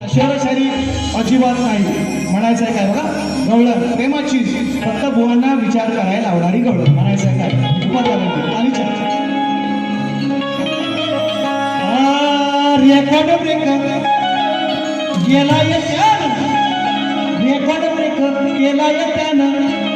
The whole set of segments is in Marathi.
शहरशाही अजिबात नाही? म्हणायचं आहे काय बघा? गवळण. प्रेमाची फक्त बुवांना विचार करायला लावणारी गवळण. म्हणायचं आहे काय? आणि रेकॉर्ड ब्रेक गेला येत्यानं. रेकॉर्ड ब्रेक केला येत्यानं.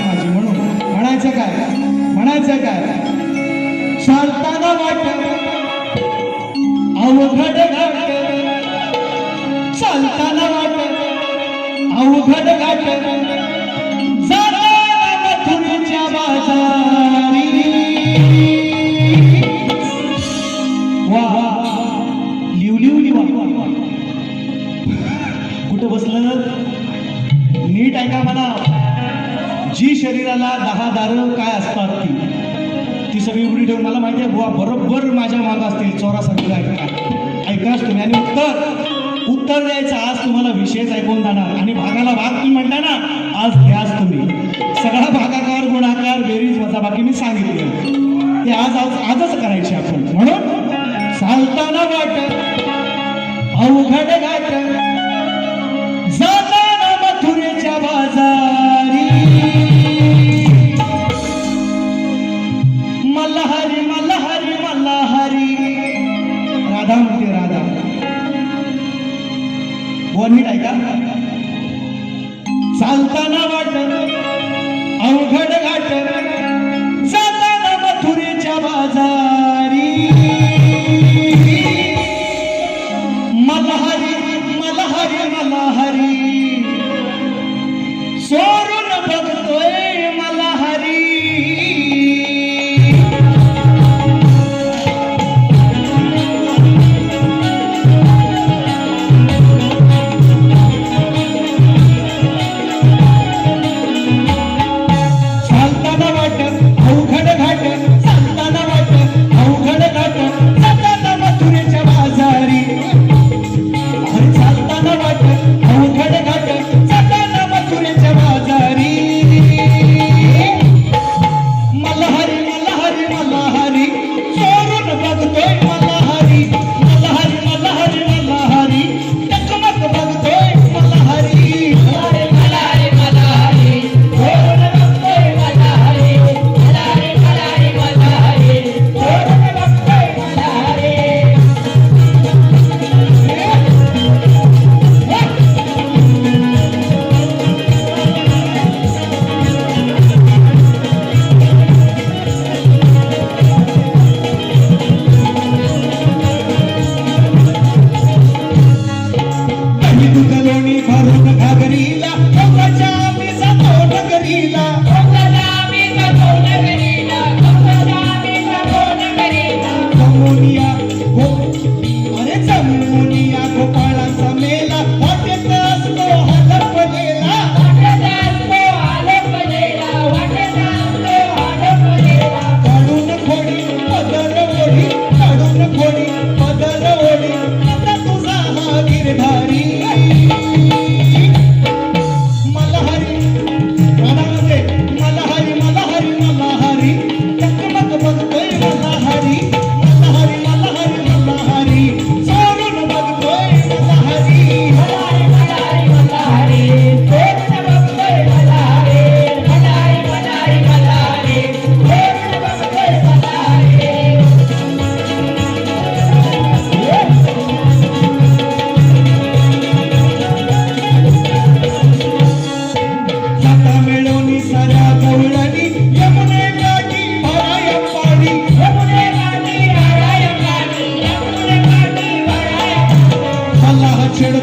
वाचतील माझी म्हणून. म्हणायचं काय? म्हणायचं काय? चालताना वाट. अवघड घाट चालताना वाट. अवघड घाट. जाताना बाजारी. वा लिवा कुठं बसलं? जी शरीराला दहा दारं काय असतात ती? ती सगळी उघडी ठेवून मला माहिती आहे बुवा बरोबर माझ्या मागं असतील. चोरासारखं ऐका ऐकाच तुम्ही आणि उत्तर. उत्तर द्यायचं आज तुम्हाला विषयच ऐकून जाणार. आणि भागाला भाग तुम्ही म्हणता ना आज घ्याच तुम्ही. सगळा भागाकार गुणाकार बेरीज वजाबाकी मी सांगितलं. ते आज आज आजच करायचे आपण. म्हणून चालताना वाट. अवघड म्हणते राधा वन मिनिट ऐका. चालताना वाट अवघड घाट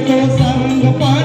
Estou sarando pão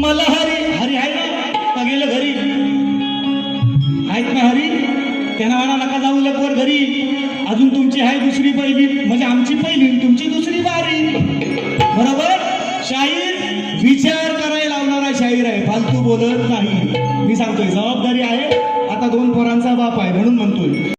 मला हरी बरोबर? शाहीर विचार करायला लावणारा शाहीर आहे. फालतू बोलत नाही. मी सांगतोय जबाबदारी आहे. आता दोन पोरांचा बाप आहे म्हणून म्हणतोय.